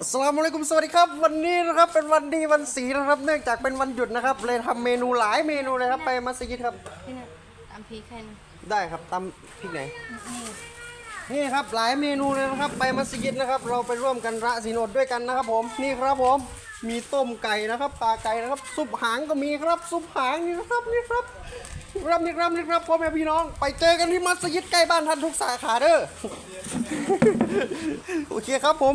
อัสสลามุอะลัยกุมสวัสดีครับ วันนี้นะครับเป็นวันดีวันศีลนะครับ เนื่องจากเป็นวันหยุดนะครับ เลยทำเมนูหลายเมนูเลยครับ ไปมัสยิดครับ พี่นะตามพริกให้นะได้ครับตำพริกไหน นี่ นี่ครับหลายเมนูเลยนะครับไปมัสยิดนะครับ เราไปร่วมกันระศีลอดด้วยกันนะครับ ผมนี่ครับผมมีต้มไก่นะครับปลาไก่นะครับ ซุปหางก็มีครับ ซุปหางนี่นะครับนี่ครับนี่ครับนี่ครับนี่ครับพ่อแม่พี่น้อง ไปเจอกันที่มัสยิดใกล้บ้านท่านทุกสาขาเด้อโอเคครับผม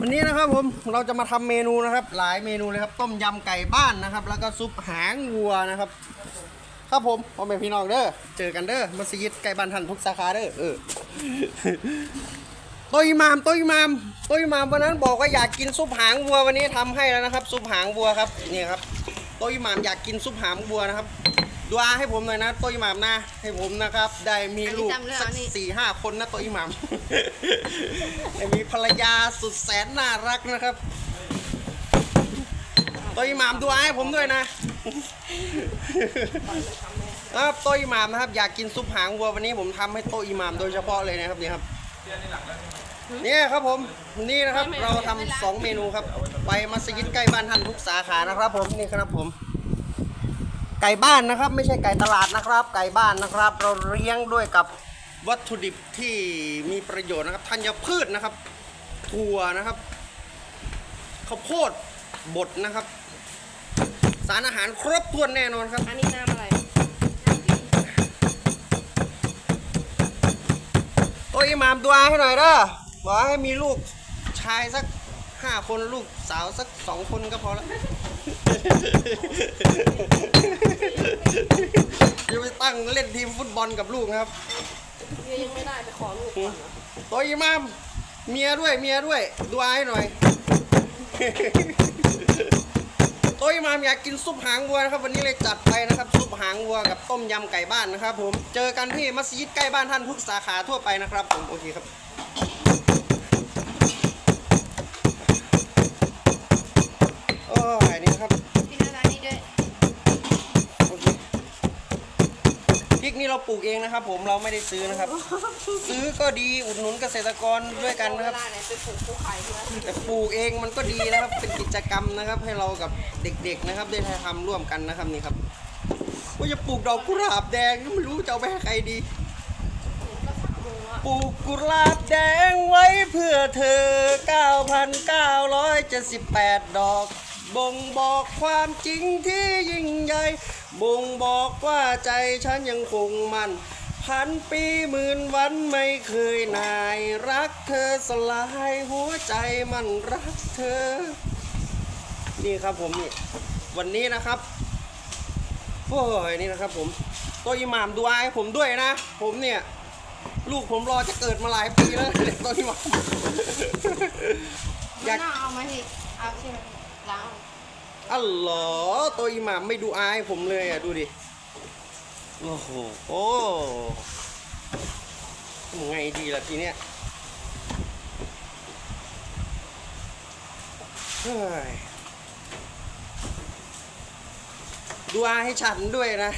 วันนี้นะครับผมเราจะมาทำเมนูนะครับ หลายเมนูเลยครับ ต้มยำไก่บ้านนะครับ แล้วก็ซุปหางวัวนะครับ ครับผมพ่อแม่พี่น้องเด้อเจอกันเด้อมัสยิดใกล้บ้านท่านทุกสาขาเด้อเออโตัวอิหมามโตัวอิหมามโตัวอิหมามวันนั้นบอกว่าอยากกินซุปหางวัววันนี้ทำให้แล้วนะครับ ซุปหางวัวครับนี่ครับโตัวอิหมามอยากกินซุปหางวัวนะครับดูอาให้ผมหน่อยนะโตัวอิหมามนะ ให้ผมนะครับ ได้มีลูกสักสี่ห้าคนนะโตัวอิหมามได้มีภรรยาสุดแสนน่ารักนะครับโตัวอิหมามดูอาให้ผมด้วยนะ ครับโต๊ะอิหมามนะครับ อยากกินซุปหางวัววันนี้ผมทำให้โต๊ะอิหมามโดยเฉพาะเลยนะครับนี่ครับเนี่ยครับผมนี่นะครับเราทำสองเมนูครับ ไปมัสยิดใกล้บ้านท่านทุกสาขานะครับผมนี่ครับผม ไก่บ้านนะครับ ไม่ใช่ไก่ตลาดนะครับ ไก่บ้านนะครับ เราเลี้ยงด้วยกับวัตถุดิบที่มีประโยชน์นะครับธัญพืชนะครับถั่วนะครับข้าวโพดบดนะครับ สารอาหารครบถ้วนแน่นอนครับ อันนี้น้ำอะไร โอ้ยอิหมามตัวให้หน่อยเด้อบอกให้มีลูกชายสักห้าคนลูกสาวสักสองคนก็พอละจะไปตั้งเล่นทีมฟุตบอลกับลูกนะครับเมียยังไม่ได้ไปขอลูกก่อนนะโตัวอิหมามเมียด้วยเมียด้วยดูอาให้หน่อย โตัวอิหมาอยากกินซุปหางวัวนะครับ วันนี้เลยจัดไปนะครับซุปหางวัวกับต้มยำไก่บ้านนะครับ ผมเจอกันที่มัสยิดใกล้บ้านท่านทุกสาขาทั่วไปนะครับผมโอเคครับ ปลูกเองนะครับ ผมเราไม่ได้ซื้อนะครับ ซื้อก็ดีอุดหนุนเกษตรกรด้วยกันนะครับ เวลาไหนไปปลูกภูไข่ใช่ไหมแต่ปลูกเองมันก็ดีนะครับ เป็นกิจกรรมนะครับ ให้เรากับเด็กๆนะครับ ได้ทำร่วมกันนะครับนี่ครับว่าจะปลูกดอกกุหลาบแดงไม่รู้จะเอาไปให้ใครดี ปลูกกุหลาบแดงไว้เพื่อเธอ 9,978 ดอก บ่งบอกความจริงที่ยิ่งใหญ่ บ่งบอกว่าใจฉันยังคงมันพันปีหมื่นวันไม่เคยนาย รักเธอสลายหัวใจมันรักเธอ นี่ครับผมนี่วันนี้นะครับโอ้ยนี่นะครับผมตัวอิหมามดูอาให้ผมด้วยนะ ผมเนี่ย ลูกผมรอจะเกิดมาหลายปีแล้วตัวอิหมามอยากน่าเอามาที่เอาใช่ไหมล้าง อ๋อเหรอตัวอิหมามไม่ดูอายผมเลยอะดูดิ โอ้โหโอ้ไงดีล่ะทีเนี้ยเฮ้ยดูอาให้ฉันด้วยนะ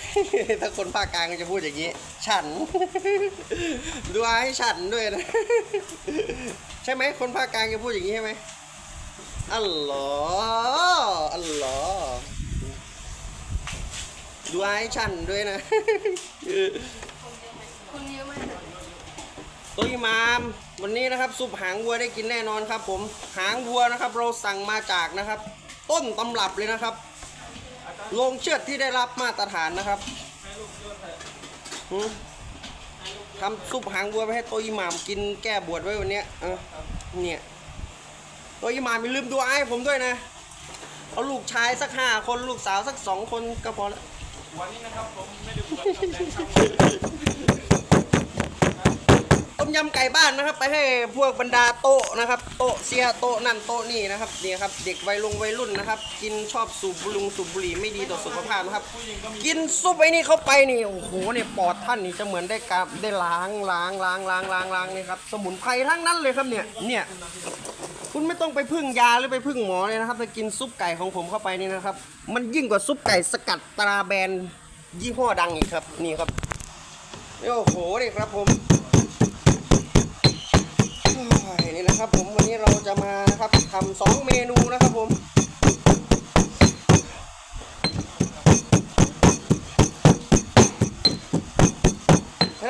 ถ้าคนภาคกลางจะพูดอย่างนี้ ฉัน ดูอาให้ฉันด้วยนะ ใช่ไหมคนภาคกลางจะพูดอย่างนี้ใช่ไหมอัลลอฮอัลลอฮ์ ดูให้ฉันด้วยนะ คนเยอะมากตัวอิหมามวันนี้นะครับซุปหางวัวได้กินแน่นอนครับผมหางวัวนะครับเราสั่งมาจากนะครับ ต้นตำรับเลยนะครับโรงเชือดที่ได้รับมาตรฐานนะครับทำซุปหางวัวไปให้ตัวอิหมามกินแก้บวชไว้วันนี้เออเนี่ยตัวอิหมามอย่ลืมดูไอ้ผมด้วยนะเอาลูกชายสักห้าคนลูกสาวสักสองคนก็พอแล้ว ต้มยำไก่บ้านนะครับ ไปให้พวกบรรดาโต๊ะนะครับ โต๊ะเสียโต๊ะนั่นโต๊ะนี่นะครับนี่ครับ เด็กวัยลงวัยรุ่นนะครับ กินชอบสูบบุหรุงสูบบุหรี่ไม่ดีต่อสุขภาพนะครับ กินซุปไอ้นี่เข้าไปนี่โอ้โหเนี่ยปอดท่านนี่จะเหมือนได้กาได้ล้างล้างล้างล้างล้างล้างนี่ครับสมุนไพรทั้งนั้นเลยครับเนี่ยเนี่ย คุณไม่ต้องไปพึ่งยาหรือไปพึ่งหมอเลยนะครับถ้ากินซุปไก่ของผมเข้าไปนี่นะครับ มันยิ่งกว่าซุปไก่สกัดตราแบรนด์ยี่ห้อดังอีกครับ นี่ครับโอ้โหนี่ครับผมนี่นะครับผมวันนี้เราจะมานะครับทำสองเมนูนะครับผม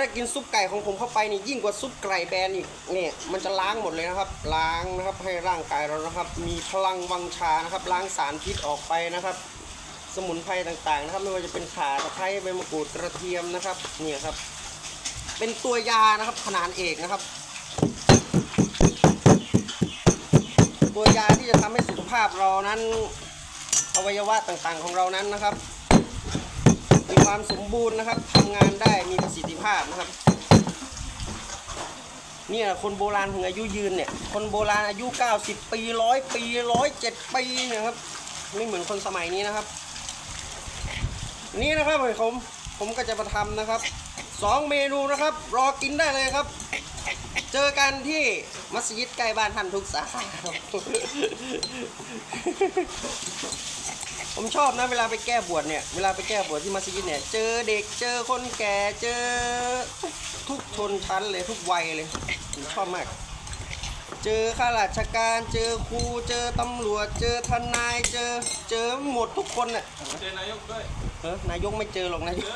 ถ้ากินซุปไก่ของผมเข้าไปนี่ยิ่งกว่าซุปไก่แบนอีกเนี่ยมันจะล้างหมดเลยนะครับ ล้างนะครับให้ร่างกายเรานะครับ มีพลังวังชานะครับ ล้างสารพิษออกไปนะครับ สมุนไพรต่างๆนะครับ ไม่ว่าจะเป็นข่าตะไคร้ใบมะกรูดกระเทียมนะครับเนี่ยครับ เป็นตัวยานะครับขนาดเอกนะครับ ตัวยาที่จะทำให้สุขภาพเรานั้นอวัยวะต่างๆของเรานั้นนะครับ มีความสมบูรณ์นะครับทำงานได้มีประสิทธิภาพนะครับเนี่ยคนโบราณถึงอายุยืนเนี่ย คนโบราณอายุ 90 ปีร้อยปีร้อยเจ็ดปีนี่ยครับไม่เหมือนคนสมัยนี้นะครับ นี่นะครับผมผมก็จะมาทำนะครับสองเมนูนะครับ รอกินได้เลยครับ เจอกันที่มัสยิดใกล้บ้านท่านทุกสาขาครับ ผมชอบนะเวลาไปแก้บวชเนี่ยเวลาไปแก้บวชที่มัสยิดเนี่ยเจอเด็กเจอคนแก่เจอทุกทุกชนชั้นเลยทุกวัยเลยผมชอบมาก เจอข้าราชการเจอครูเจอตำรวจเจอทนายเจอเจอหมดทุกคนน่ะเจอนายกด้วยเออนายกไม่เจอหรอกนายก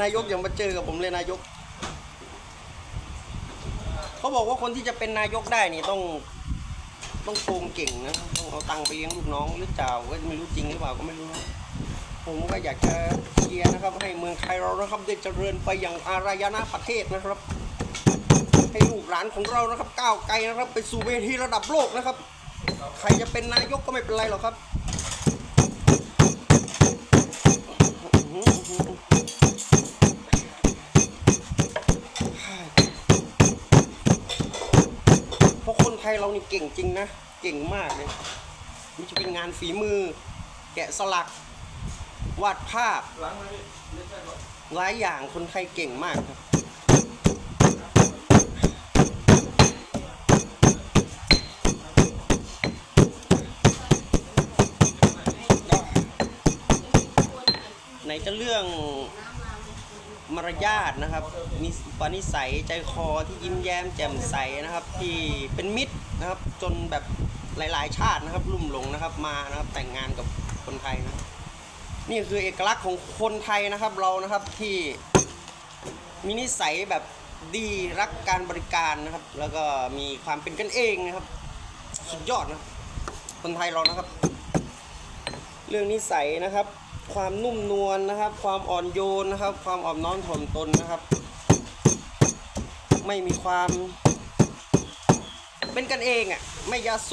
นายกอย่ามาเจอกับผมเลยนายก เขาบอกว่าคนที่จะเป็นนายกได้นี่ต้อง ต้องโกงเก่งนะต้องเอาตังค์ไปเลี้ยงลูกน้องหรือเปล่าก็ไม่รู้จริงหรือเปล่าก็ไม่รู้นะผมก็อยากจะเชียร์นะครับ ให้เมืองไทยเรานะครับได้เจริญไปอย่างอารยานาประเทศนะครับ ให้ลูกหลานของเรานะครับ ก้าวไกลนะครับ ไปสู่เวทีระดับโลกนะครับ ใครจะเป็นนายกก็ไม่เป็นไรหรอกครับ ทยเรานี่เก่งจริงนะ เก่งมากเลยมันจะเป็นงานฝีมือ แกะสลัก วาดภาพหมดหลายอย่างคนไทยเก่งมากครับไหนจะเรื่อง มารยาทนะครับนิสปนิสัยใจคอที่ยิ้มแย้มแจ่มใสนะครับ ที่เป็นมิตรนะครับ จนแบบหลาย ๆ ชาตินะครับลุ่มหลงนะครับมานะครับแต่งงานกับคนไทยนะนี่คือเอกลักษณ์ของคนไทยนะครับเรานะครับที่มีนิสัยแบบดีรักการบริการนะครับ แล้วก็มีความเป็นกันเองนะครับ สุดยอดนะคนไทยเรานะครับ เรื่องนิสัยนะครับ ความนุ่มนวลนะครับ ความอ่อนโยนนะครับ ความอ่อนน้อมถ่อมตนนะครับ ไม่มีความ เป็นกันเองอะ ไม่ยาโส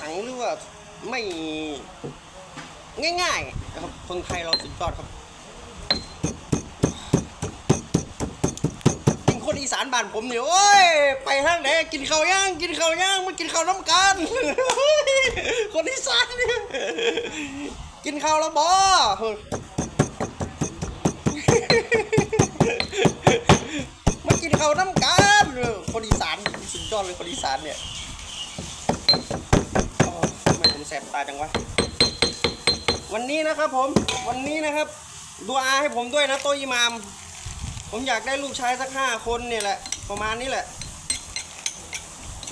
หังหรือว่าไม่ง่ายๆนะครับ คนไทยเราสุดยอดครับจริงคนอีสานบ้านผมเนี่ยโอ้ย ไปทางไหนกินข้าวย่าง กินข้าวย่างมากินข้าวน้ำกันอีสานเนี่ย กินข้าวแล้วบอมากินข้าวน้ำกันคนอีสานสุดยอดเลยคนอีสานเนี่ยอ๋อทำไมผมแสบตาจังวะ วันนี้นะครับผม วันนี้นะครับ ดูอาให้ผมด้วยนะโตอิมาม ผมอยากได้ลูกชายสักห้าคนเนี่ยแหละ ประมาณนี้แหละ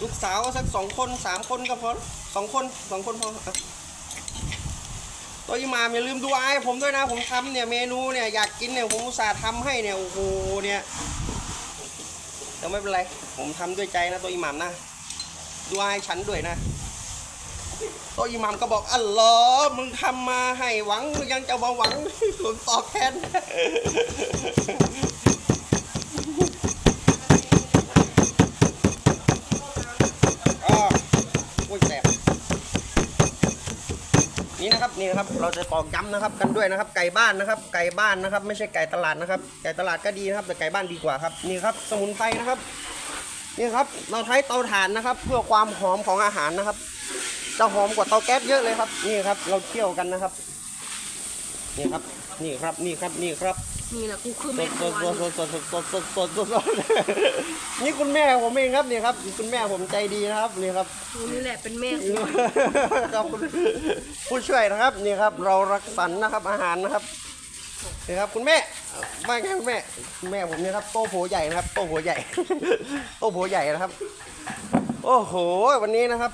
ลูกสาวสักสองคนสามคนก็พอสองคนสองคนพอ อะโตอิมามอย่าลืมดูไอ้ผมด้วยนะ ผมทำเนี่ยเมนูเนี่ยอยากกินเนี่ยผมอุตส่าห์ทำให้เนี่ยโอ้โหเนี่ยแต่ไม่เป็นไร ผมทำด้วยใจนะตัวอิหมามนะดูไอ้ฉันด้วยนะตัวอิหมามก็บอกอัลลอฮ์มึงทำมาให้หวังยังจะมาหวังผลตอบแทน อ่าโอ้ยแสบ นี่นะครับนี่นะครับเราจะตอกย้ำนะครับกันด้วยนะครับ ไก่บ้านนะครับ ไก่บ้านนะครับ ไม่ใช่ไก่ตลาดนะครับ ไก่ตลาดก็ดีนะครับ แต่ไก่บ้านดีกว่าครับนี่ครับ สมุนไพรนะครับนี่ครับ เราใช้เตาถ่านนะครับ เพื่อความหอมของอาหารนะครับ จะหอมกว่าเตาแก๊สเยอะเลยครับ นี่ครับ เราเคี่ยวกันนะครับ นี่ครับ นี่ครับนี่ครับนี่ครับ นี่แหละกูคือสแม่ดคสรัดวสดสดสดสดสดสดสดสดนี่คุณแม่ผมเองครับนี่ครับคุณแม่ผมใจดีนะครับนี่ครับ กูนี่แหละเป็นแม่ครัวครับคุณผู้ช่วยนะครับนี่ครับ เรารักสรรนะครับอาหารนะครับนี่ครับคุณแม่มาไงคุณแม่คุณแม่ผมเนี่ยครับโต้โผใหญ่นะครับ โต้โผใหญ่ โต้โผใหญ่นะครับ โอ้โห วันนี้นะครับ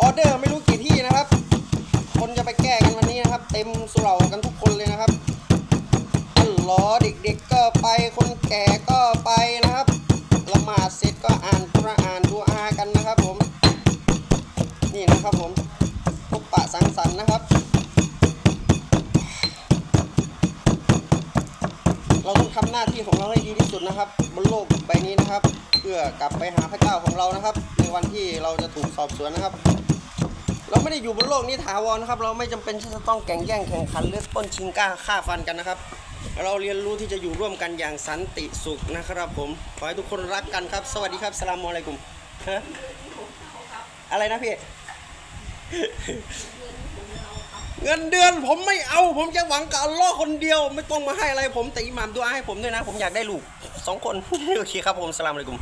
ออเดอร์ไม่รู้กี่ที่นะครับ คนจะไปแก้กันวัน เต็มสุเหร่ากันทุกคนเลยนะครับอัลลอฮ์เด็กๆก็ไปคนแก่ก็ไปนะครับละหมาดเสร็จก็อ่านกุรอานดูอากันนะครับผม นี่นะครับผมพบปะสังสรรค์นะครับเราต้องทำหน้าที่ของเราให้ดีที่สุดนะครับบนโลกใบนี้นะครับ เพื่อกลับไปหาพระเจ้าของเรานะครับ ในวันที่เราจะถูกสอบสวนนะครับ เราไม่ได้อยู่บนโลกนี้ถาวรนะครับ เราไม่จำเป็นที่จะต้องแข่งแย่งแข่งขันหรือปล้นชิงกล้าฆ่าฟันกันนะครับ เราเรียนรู้ที่จะอยู่ร่วมกันอย่างสันติสุขนะครับ ผม ขอให้ทุกคนรักกันครับ สวัสดีครับสลามอะลัยกุมฮะอะไรนะพี่เงินเดือนผมไม่เอา ผมจะหวังกับอัลลอฮ์คนเดียว ไม่ต้องมาให้อะไรผมแต่อิหมามดูอาให้ผมด้วยนะ ผมอยากได้ลูกสองคน โอเคครับผมสลามอะลัยกุม